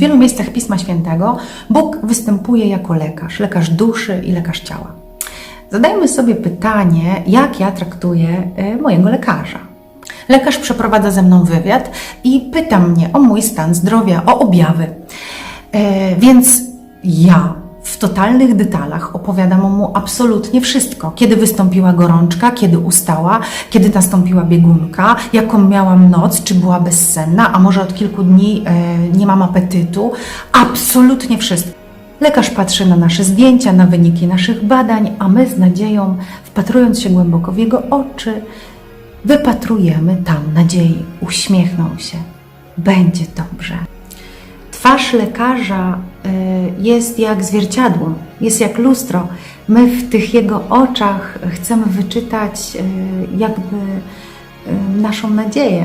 wielu miejscach Pisma Świętego Bóg występuje jako lekarz, lekarz duszy i lekarz ciała. Zadajmy sobie pytanie, jak ja traktuję e, mojego lekarza. Lekarz przeprowadza ze mną wywiad i pyta mnie o mój stan zdrowia, o objawy. E, więc ja w totalnych detalach opowiadam mu absolutnie wszystko. Kiedy wystąpiła gorączka, kiedy ustała, kiedy nastąpiła biegunka, jaką miałam noc, czy była bezsenna, a może od kilku dni e, nie mam apetytu. Absolutnie wszystko. Lekarz patrzy na nasze zdjęcia, na wyniki naszych badań, a my z nadzieją, wpatrując się głęboko w jego oczy, wypatrujemy tam nadziei. Uśmiechnął się. Będzie dobrze. Twarz lekarza y, jest jak zwierciadło, jest jak lustro. My w tych jego oczach chcemy wyczytać y, jakby y, naszą nadzieję.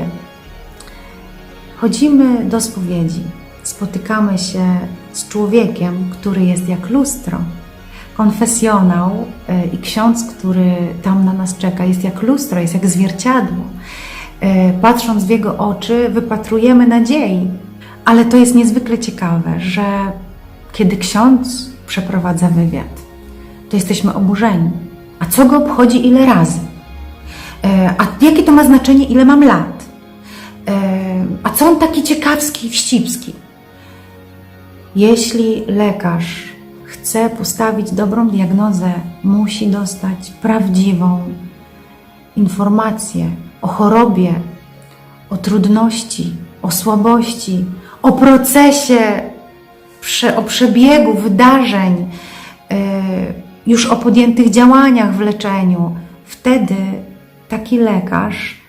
Chodzimy do spowiedzi, spotykamy się z człowiekiem, który jest jak lustro. Konfesjonał i ksiądz, który tam na nas czeka, jest jak lustro, jest jak zwierciadło. Patrząc w jego oczy, wypatrujemy nadziei. Ale to jest niezwykle ciekawe, że kiedy ksiądz przeprowadza wywiad, to jesteśmy oburzeni. A co go obchodzi ile razy? E, A jakie to ma znaczenie, ile mam lat? E, A co on taki ciekawski i wścibski? Jeśli lekarz chce postawić dobrą diagnozę, musi dostać prawdziwą informację o chorobie, o trudności, o słabości, o procesie, o przebiegu wydarzeń, yy, już o podjętych działaniach w leczeniu. Wtedy taki lekarz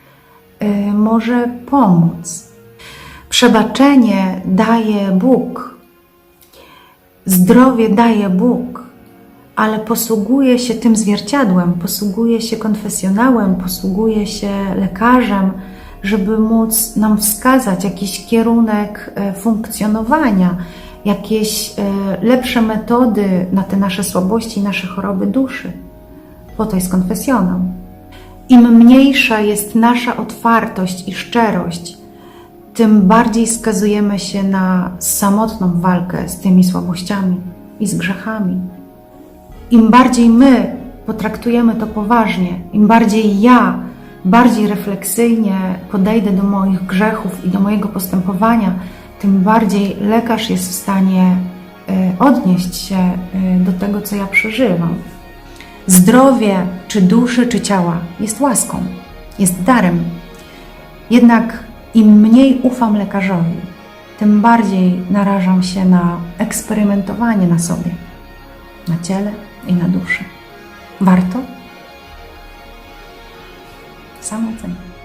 yy, może pomóc. Przebaczenie daje Bóg, zdrowie daje Bóg, ale posługuje się tym zwierciadłem, posługuje się konfesjonałem, posługuje się lekarzem, żeby móc nam wskazać jakiś kierunek e, funkcjonowania, jakieś e, lepsze metody na te nasze słabości, nasze choroby duszy. Po to jest konfesjonał. Im mniejsza jest nasza otwartość i szczerość, tym bardziej skazujemy się na samotną walkę z tymi słabościami i z grzechami. Im bardziej my potraktujemy to poważnie, im bardziej ja bardziej refleksyjnie podejdę do moich grzechów i do mojego postępowania, tym bardziej lekarz jest w stanie e, odnieść się e, do tego, co ja przeżywam. Zdrowie, czy duszy, czy ciała, jest łaską, jest darem. Jednak im mniej ufam lekarzowi, tym bardziej narażam się na eksperymentowanie na sobie, na ciele i na duszy. Warto? Southampton.